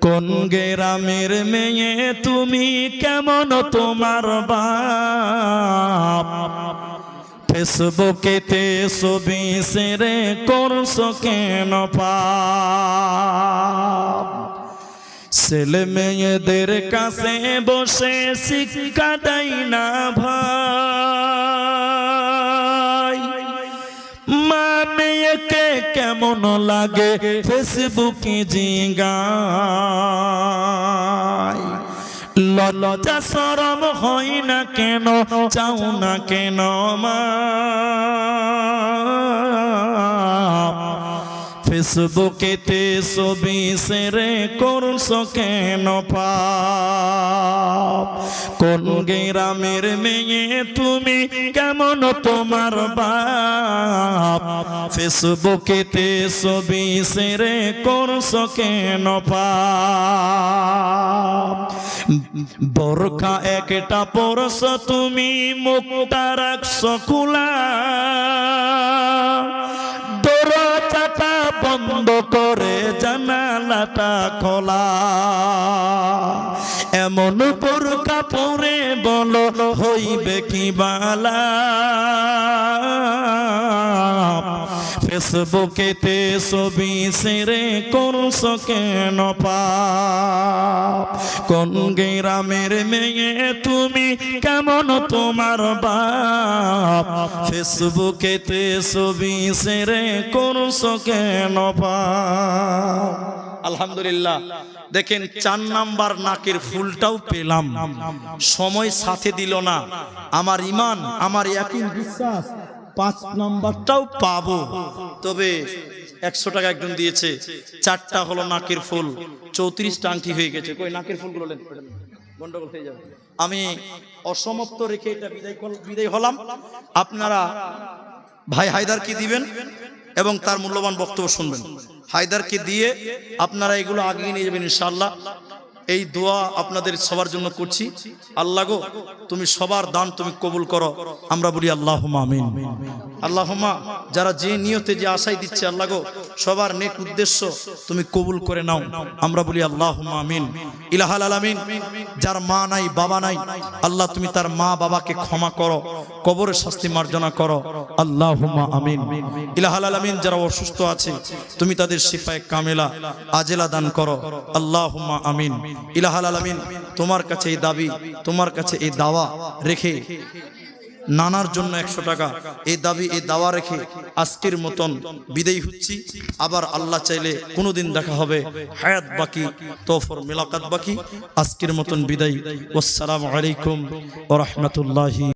কোন গেরামের মেয়ে তুমি কেমন তোমার বাপ? ফেসবুকেতে ছবি সেরে করছ কেন পাপ? ছেলে মেয়েদের কাছে বসে শিক্ষা দেয় না ভাই। কেমন লাগে? ফেসবুকে জিগায় লজ্জা সরম হয় না কেন? চাও না কেন মা? ফেসবুকেতে ছবি সেরে করছ কেন পাপ? কোন গ্রামের মেয়ে তুমি কেমন তোমার বাপ? ফেসবুকেতে ছবি সেরে করছ কেন বোরখা একটা পরশ তুমি মুখটা রাখছো খোলা করে জানালাটা খোলা। এমন বোরকা পরে বল হইবে কি বালা? ফেসবুকেতে ছবি সেরে করছ কেন পাপ কোন গ্রামের মেয়ে তুমি কেমন তোমার বাপ ফেসবুকেতে ছবি সেরে করছ কেন পাপ আলহামদুলিল্লাহ দেখেন চার নাম্বার নাকের ফুলটাও পেলাম। সময় সাথে দিল না। আমার ইমান, আমার একই বিশ্বাস। পাঁচ নম্বরটাও পাবো। তবে একশো টাকা একজন দিয়েছে, চারটা হলো নাকের ফুল, চৌত্রিশটা আংটি হয়ে গেছে। কই, নাকের ফুলগুলো গন্ডগোল হয়ে যাবে। আমি অসমাপ্ত রেখে এটা বিদায় বিদায় হলাম। আপনারা ভাই হায়দারকে দিবেন এবং তার মূল্যবান বক্তব্য শুনবেন। হায়দারকে দিয়ে আপনারা এগুলো আগিয়ে নিয়ে যাবেন, ইনশাআল্লাহ। এই দোয়া আপনাদের সবার জন্য করছি। আল্লাহ গো, তুমি সবার দান তুমি কবুল করো। আমরা বলি আল্লাহ আমিন। আল্লাহমা যারা যে নিয়তে যে আশাই দিচ্ছে আল্লাহ গো, সবার নেক উদ্দেশ্য তুমি কবুল করে নাও। আমরা বলি আল্লাহ আমিন। ইলাহাল আলামিন, যার মা নাই, বাবা নাই, আল্লাহ তুমি তার মা বাবাকে ক্ষমা করো, কবরের শাস্তি মার্জনা করো। আল্লাহ আমিন। ইলাহাল আলামিন, যারা অসুস্থ আছে, তুমি তাদের শিফায় কামেলা, আজেলা দান করো। আল্লাহ আমিন। ইলাহাল আলমিন, তোমার কাছে এই দাবি, তোমার কাছে এই দাওয়া রেখে নানার জন্য একশো টাকা। এই দাবি, এই দাওয়া রেখে আজকের মতন বিদায়ী হচ্ছি। আবার আল্লাহ চাইলে কোনোদিন দেখা হবে। হায়াত বাকি তোফর মেলাকাত বাকি। আজকের মতন বিদায়ী। আসসালামু আলাইকুম ও রহমতুল্লাহি